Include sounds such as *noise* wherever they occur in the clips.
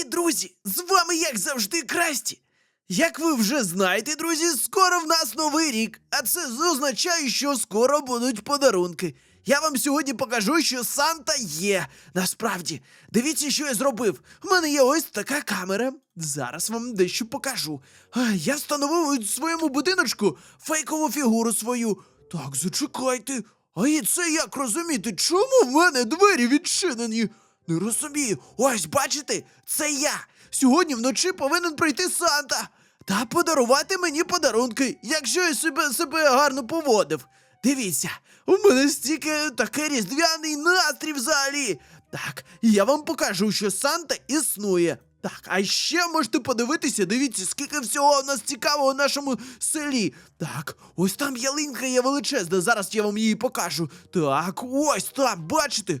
Привіт, друзі! З вами, як завжди, Красті. Як ви вже знаєте, друзі, скоро в нас новий рік, а це означає, що скоро будуть подарунки. Я вам сьогодні покажу, що Санта є. Насправді, дивіться, що я зробив. У мене є ось така камера. Зараз вам дещо покажу. Я встановив у своєму будиночку фейкову фігуру свою. Так, зачекайте. А і це як розуміти, чому в мене двері відчинені? Не розумію. Ось бачите, це я. Сьогодні вночі повинен прийти Санта та подарувати мені подарунки, якщо я себе, себе гарно поводив. Дивіться, у мене стільки такий різдвяний настрій взагалі. Так, я вам покажу, що Санта існує. Так, а ще можете подивитися, дивіться, скільки всього у нас цікавого в нашому селі. Так, ось там ялинка є величезна, зараз я вам її покажу. Так, ось там, бачите?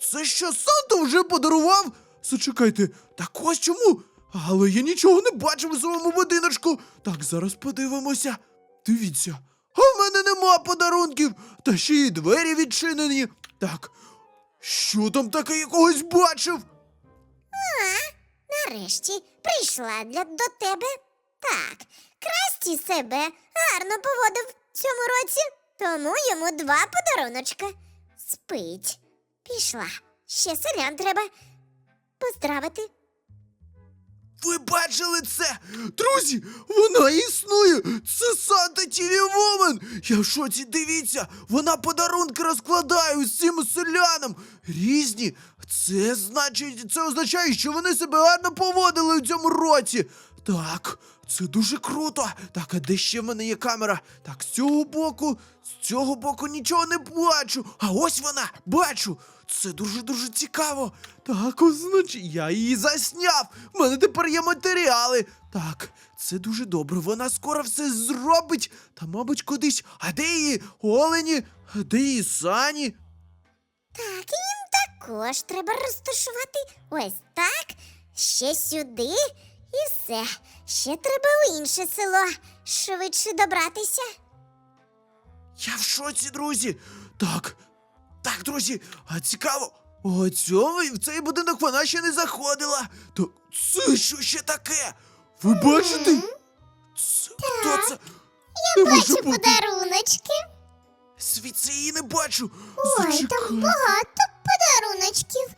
Це що Санта вже подарував? Зачекайте, так ось чому? Але я нічого не бачив у своєму будиночку. Так, зараз подивимося. Дивіться, а в мене нема подарунків, та ще й двері відчинені. Так, що там таке я когось бачив? Нарешті прийшла для до тебе. Так, Красті себе гарно поводив в цьому році, тому йому два подаруночка. Спить. Пішла. Ще селян треба поздравити. Ви бачили це? Друзі, вона існує! Це Санта Тіві Вумен! Я в шоці, дивіться! Вона подарунки розкладає усім селянам! Різні! Це значить, це означає, що вони себе гарно поводили у цьому році! Так, це дуже круто! Так, а де ще в мене є камера? Так, з цього боку, з цього боку нічого не бачу! А ось вона! Бачу! Це дуже-дуже цікаво. Так, ось, значить, я її засняв. У мене тепер є матеріали. Так, це дуже добре. Вона скоро все зробить. Та, мабуть, кудись. А де її олені? А де її сані? Так, і їм також треба розташувати ось так, ще сюди і все. Ще треба в інше село швидше добратися. Я в шоці, друзі. Так, так, друзі, а цікаво. О, цьому в цей будинок вона ще не заходила. То це що ще таке? Ви бачите? Це хто це? Я Не може бачу бути. подаруночки. Звідси її не бачу. Ой, Зачекай. там багато подаруночків.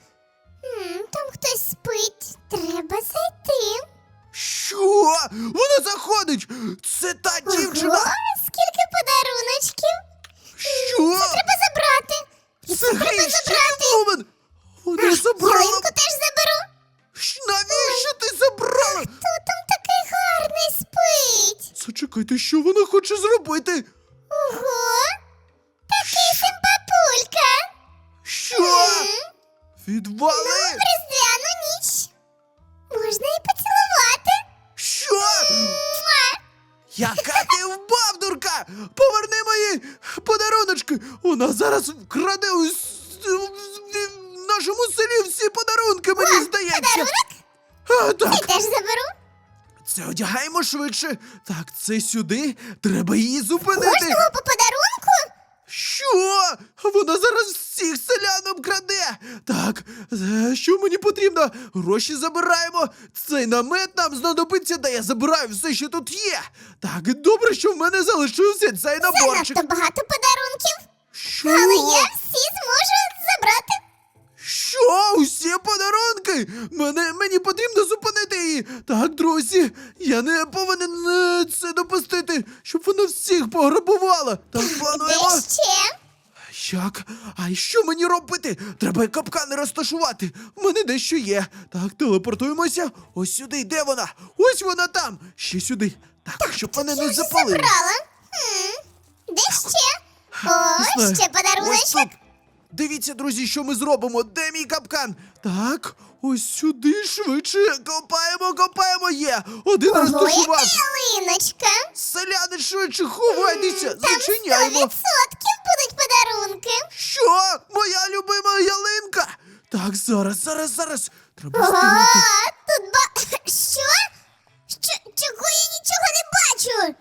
М, там хтось спить. Треба зайти. Що? Вона заходить! Це та дівчина! Ого, скільки подаруночків. Що? Треба забрати. Треба забрати. Вумен! Вона забрала! Ялинку теж заберу. Щ- Навіщо ти забрала? Хто там такий гарний спить? Зачекайте, що вона хоче зробити? Ого, такий симпапулька. Що? Відвали! Вона зараз вкраде у с- в нашому селі всі подарунки, мені здається! Подарунок? А, так, І теж заберу. Це одягаємо швидше. Так, це сюди. Треба її зупинити. Кожного по подарунку? Що? Вона зараз всіх селян обкраде. Так, е, що мені потрібно? Гроші забираємо. Цей намет нам знадобиться, та я забираю все, що тут є. Так, добре, що в мене залишився цей наборчик. Занадто багато подарунків. Що? Але я всі зможу забрати. Що? Усі подарунки? Мене, мені потрібно зупинити її. Так, друзі, я не повинен е, це допустити, щоб вона всіх пограбувала. Так, плануємо. Ще? Як? А що мені робити? Треба капкани розташувати. В мене дещо є. Так, телепортуємося. Ось сюди. Де вона? Ось вона там. Ще сюди. Так, щоб вони не вже запалили. забрала. Хм. Де ще? О, ще Ось подаруночок. тут. дивіться, друзі, що ми зробимо. Де мій капкан? Так, ось сюди швидше. Копаємо, копаємо. Є. Один Ого, розташував. яка ялиночка. Селяни швидше ховайтеся, Там зачиняємо. 100% будуть подарунки. Що? Моя любима ялинка. Так, зараз, зараз, зараз. Треба Ого, встигнути. тут ба... *laughs* Що? Що? Чого я нічого не бачу?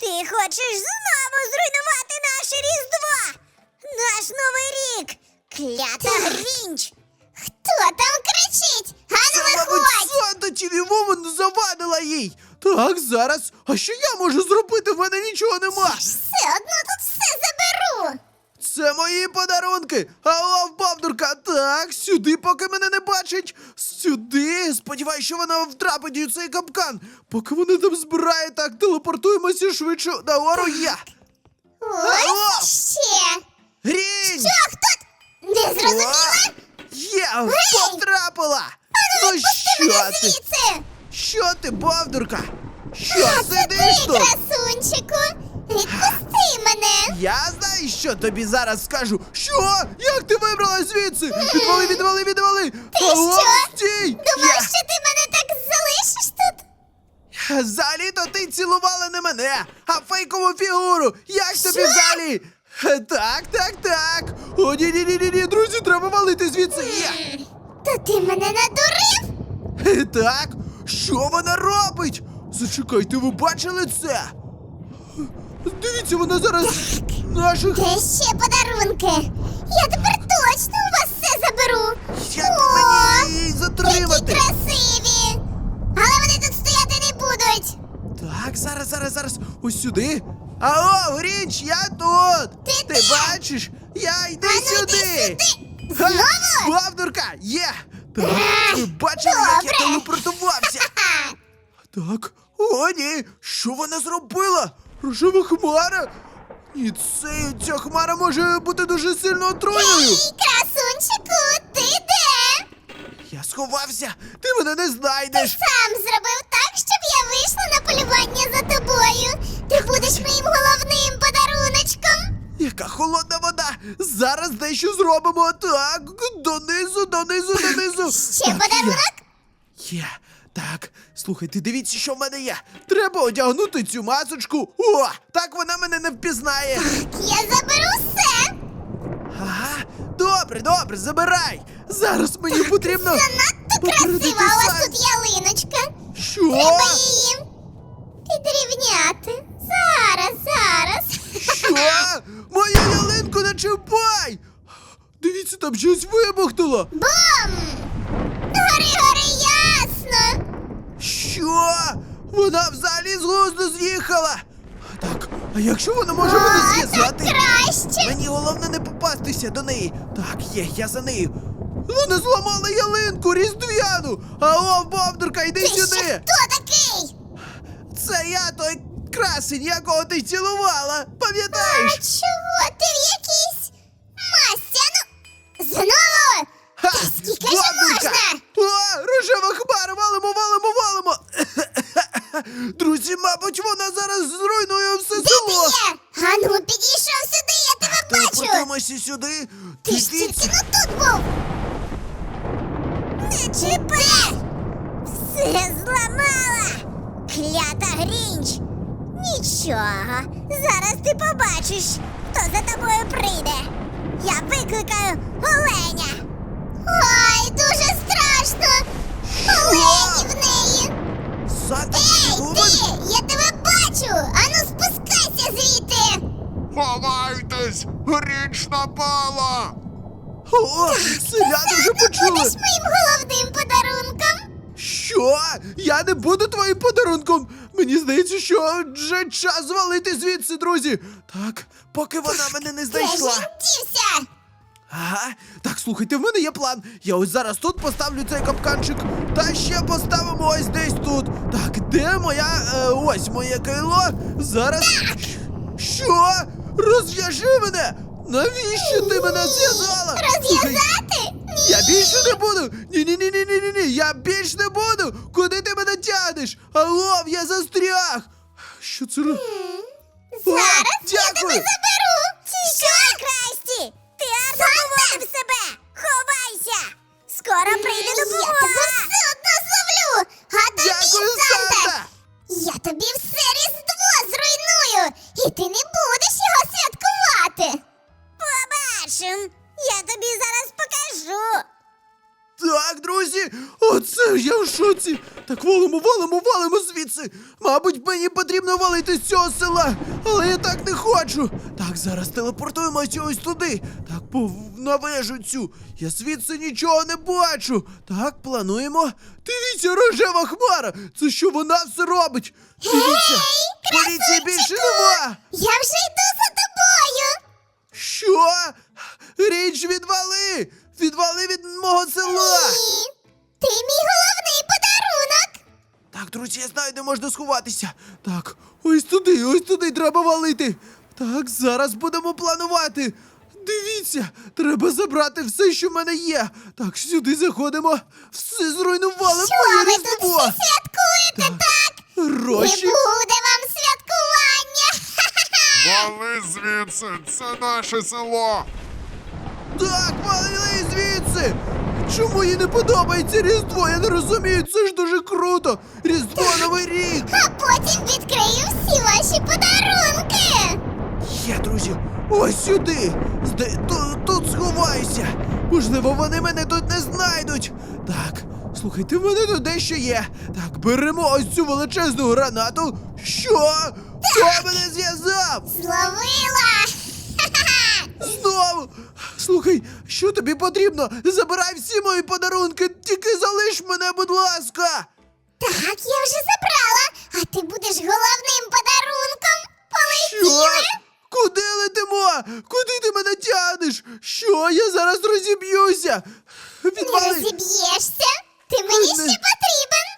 Ти хочеш знову зруйнувати наше Різдво! Наш Новий рік! Клята Грінч! Хто там кричить? Ану виходь! Санта Тіві Вумен завадила їй. Так, зараз. А що я можу зробити? В мене нічого нема. Все одно тут все заберу! Це мої подарунки. Алло, бабдурка. Так, сюди, поки мене не бачить. Сюди. Сподіваюсь, що вона втрапить у цей капкан. Поки вони там збирає, так телепортуємося швидше нагору я. Алло! Ось ще! Грінь! Що, хто? Не зрозуміла? Є, потрапила! Ну, Ну що ти? звідси! Що ти, бавдурка? Що це що тобі зараз скажу. Що? Як ти вибрала звідси? Відвали, відвали, відвали! Ти Алло, що? стій! Думав, Я... що ти мене так залишиш тут? Взагалі-то ти цілувала не мене, а фейкову фігуру. Як тобі взагалі? Е, Так, так, так. О, ні, ні, ні, ні, ні, друзі, треба валити звідси. Є. То ти мене надурив? Е, Так, що вона робить? Зачекайте, ви бачили це? Дивіться, вона зараз наших. Де ще подарунки? Я тепер точно у вас все заберу. Як О, мені її які затримати? красиві! Але вони тут стояти не будуть. Так, зараз, зараз, зараз. Ось сюди. Алло, Грінч, я тут! Ти де? бачиш? Я йди А ну, йди сюди! сюди! Ха! Знову? Бавдурка! Є! Так, ви бачили, як я добре. телепортувався? *laughs* Так, о, ні! Що вона зробила? Рожева хмара? Ні, це, ця хмара може бути дуже сильно отруєною. Ей, красунчику, ти де? Я сховався, ти мене не знайдеш. Сам зробив так, щоб я вийшла на полювання за тобою. Ти будеш моїм головним подаруночком. Яка холодна вода! Зараз дещо зробимо. Так, донизу, донизу, донизу. Ще Так, подарунок? Є. Так, слухайте, дивіться, що в мене є. Треба одягнути цю масочку. О, так вона мене не впізнає. Я заберу все. Ага, добре, добре, забирай. Зараз мені потрібно. Занадто красива у вас тут ялиночка. Що? Треба її підрівняти. Зараз, зараз. Що? Мою ялинку не чіпай! Дивіться, там щось вибухнуло. Бум! Що? Вона взагалі з глузду з'їхала. Так, а якщо вона може мене О, так краще. Мені головне не попастися до неї. Так, є, я за нею. Вона зламала ялинку різдвяну. Алло, бовдурка, йди Ти ще сюди. хто такий? Це я той красень, якого ти цілувала. А Пам'ятаєш? чого ти в якійсь масці? Ну, знову? Ха! Скільки ж можна? О, рожева хмара, валимо, валимо, валимо. *coughs* Друзі, мабуть, вона зараз зруйнує все Де ти село. є? Ану, підійшов сюди, я тебе бачу. Телепортуємося сюди. Ти ж Дивіться. тільки ну тут був. Не чіпай! Все зламала! Клята Грінч! Нічого, зараз ти побачиш, хто за тобою прийде. Я викликаю оленя. Ой, дуже страшно! Олені в неї! Ей, ти! Я тебе бачу! Ану спускайся звідти! Ховайтесь! Річ напала! О, селяни вже Ти почули. будеш моїм головним подарунком! Що? Я не буду твоїм подарунком. Мені здається, що вже час звалити звідси, друзі. Так, поки вона мене не Де ж знайшла. він дівся? Ага, так слухайте, в мене є план. Я ось зараз тут поставлю цей капканчик, та ще поставимо ось десь тут. Так, де моя. Е, ось моє кайло. Зараз. Що? Розв'яжи мене! Навіщо ти мене зв'язала? Слухай, Розв'язати? Ні. Я більше не буду! Ні, ні, ні, ні, ні, ні, ні. Я більше не буду! Куди ти мене тягнеш? Алло, я застряг! Що це? ро- Зараз О, я тебе заберу. Скоро прийде допомога! Я тебе все одно зловлю! А тобі! Санта! Я тобі все різдво зруйную! І ти не будеш оце ж я в шоці. Так валимо, валимо, валимо звідси. Мабуть, мені потрібно валити з цього села, але я так не хочу. Так, зараз телепортуємося ось туди. Так, по на вежу цю. Я звідси нічого не бачу. Так, плануємо. Дивіться, рожева хмара. Це що вона все робить? Дивіться, поліції більше нема. Я можна сховатися. Так, ось туди, ось туди треба валити. Так, зараз будемо планувати. Дивіться, треба забрати все, що в мене є. Так, сюди заходимо. Все зруйнували Що моє ви тут всі святкуєте, так? Не буде вам святкування! *laughs* Вали звідси, це наше село. Так, валили звідси. Чому їй не подобається Різдво? Я не розумію, це ж дуже круто. Різдво Новий рік. А потім відкрию всі ваші подарунки! Є, друзі, ось сюди. Зде... Тут, тут сховаюся. Можливо, вони мене тут не знайдуть. Так, слухайте, в мене тут дещо є. Так, беремо ось цю величезну гранату. Що? Хто мене зв'язав? Зловила! Ха-ха-ха! Знову! Слухай, що тобі потрібно? Забирай всі мої подарунки, тільки залиш мене, будь ласка! Так, я вже забрала, а ти будеш головним подарунком! Що? Полетіли! Куди летимо? Куди ти мене тягнеш? Що? Я зараз розіб'юся! Не Відвали! розіб'єшся! Ти мені ще потрібен!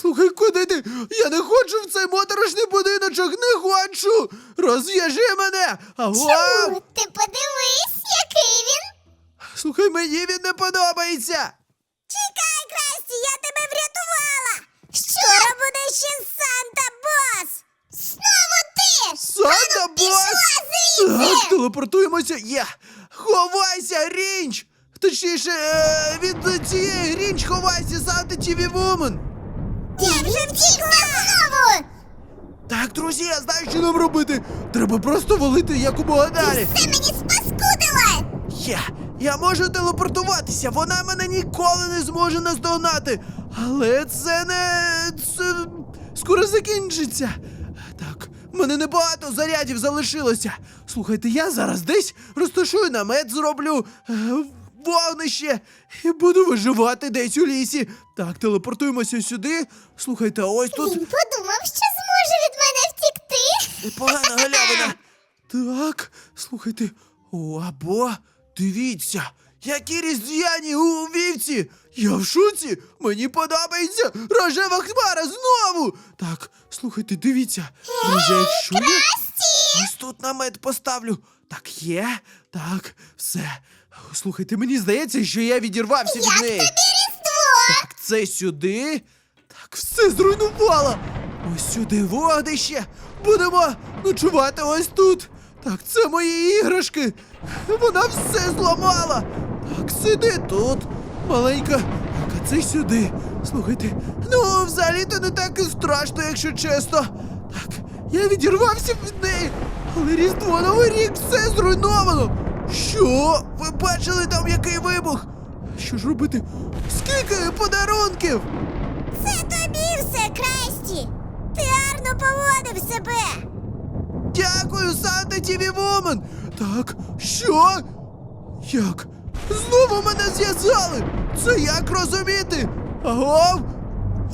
Слухай, куди ти? Я не хочу в цей моторошний будиночок, не хочу! Розв'яжи мене! Аго! Чому? Ти подивись! Слухай, мені він не подобається! Чекай, Красті, я тебе врятувала! Скоро буде ще Санта Бос! Знову ти! Санта Ану, пішла Бос! звідси! Так, телепортуємося! Є! Ховайся, Рінч! Точніше, е, від цієї Рінч ховайся, Санта Тіві Вумен! Ти вже втікла знову! Так, друзі, я знаю, що нам робити! Треба просто валити якомога далі! Все мені спаскудила! Є! Я можу телепортуватися, вона мене ніколи не зможе наздогнати. Але це не. це скоро закінчиться. Так, в мене небагато зарядів залишилося. Слухайте, я зараз десь розташую намет, зроблю е, вогнище і буду виживати десь у лісі. Так, телепортуємося сюди. Слухайте, ось тут Він подумав, що зможе від мене втікти. непогана галявина. Так, слухайте. О, або дивіться, які різдвяні у вівці. Я в шуці, мені подобається рожева хмара знову. Так, слухайте, дивіться. Друзі, якщо я ось тут намет поставлю. Так, є, так, все. Слухайте, мені здається, що я відірвався від неї. Різдво! Так, це сюди. Так, все зруйнувало. Ось сюди вогнище. Будемо ночувати ось тут. Так, це мої іграшки. Вона все зламала. Так, сиди тут. Маленька. Це сюди. Слухайте, ну взагалі-то не так і страшно, якщо чесно. Так, я відірвався від неї. Але Різдво Новий рік все зруйновано. Що? Ви бачили там який вибух? Що ж робити? Скільки подарунків? Це тобі все, Красті! Ти гарно поводив себе! Дякую, Санта Тіві Вумен! Так, що? Як? Знову мене зв'язали! Це як розуміти? Аго?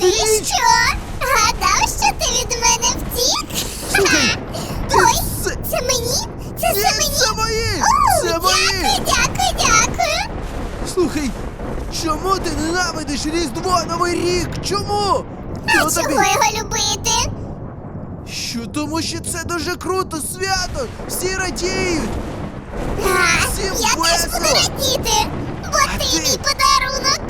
Ти що? Гадав, що ти від мене втік? Слухай, ти Ой, все- це мені? Це Ні, все мені? це мої! О, Це мої! Дякую, дякую, дякую! Слухай, чому ти ненавидиш Різдво Новий рік? Чому? А Ну, чого тобі- його любити? Що тому що це дуже круто, свято! Всі радіють! А, Всім я теж весело. буду радіти, бо А ти ти? мій подарунок.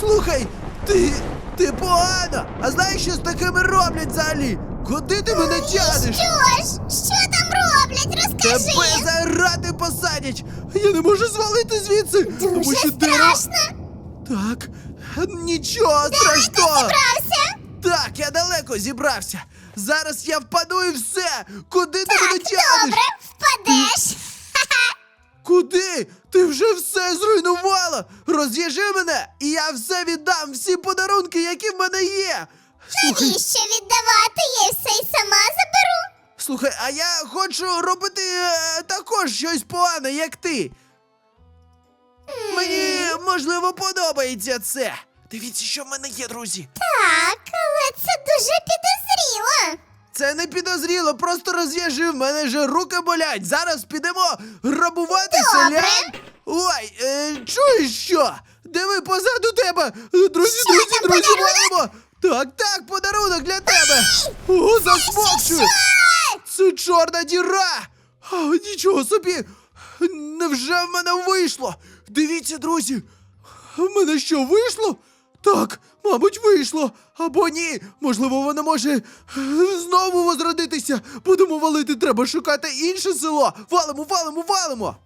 Слухай, ти. ти погана! А знаєш, що з такими роблять взагалі? Куди ти мене тягнеш? Що ж, що там роблять? Кажи. Тебе за грати посадять! Я не можу звалити звідси! тому Дуже що дерево- страшно. Так, нічого страшного! Прався? Так, я далеко зібрався. Зараз я впаду і все. Куди ти мене тягнеш? Добре, впадеш. Куди? Ти вже все зруйнувала. Роз'їжи мене, і я все віддам, всі подарунки, які в мене є. Слухай, Навіщо віддавати? Я все й сама заберу. слухай, а я хочу робити е, також щось погане, як ти. Мені можливо подобається це. Дивіться, що в мене є, друзі. Так, але це дуже підозріло. Це не підозріло, просто роз'їжджи, в мене же руки болять. Зараз підемо грабувати Добре. селян. Ой, е, чуєш що? Диви позаду тебе. Друзі, Що друзі, там, друзі, подарунок? валимо. Так, так, подарунок для тебе. О, засмокчую. Це чорна діра. А, нічого собі. Невже в мене вийшло? Дивіться, друзі. В мене що, вийшло? Так, мабуть, вийшло. Або ні. Можливо, вона може знову возродитися. Будемо валити, треба шукати інше село. Валимо, валимо, валимо.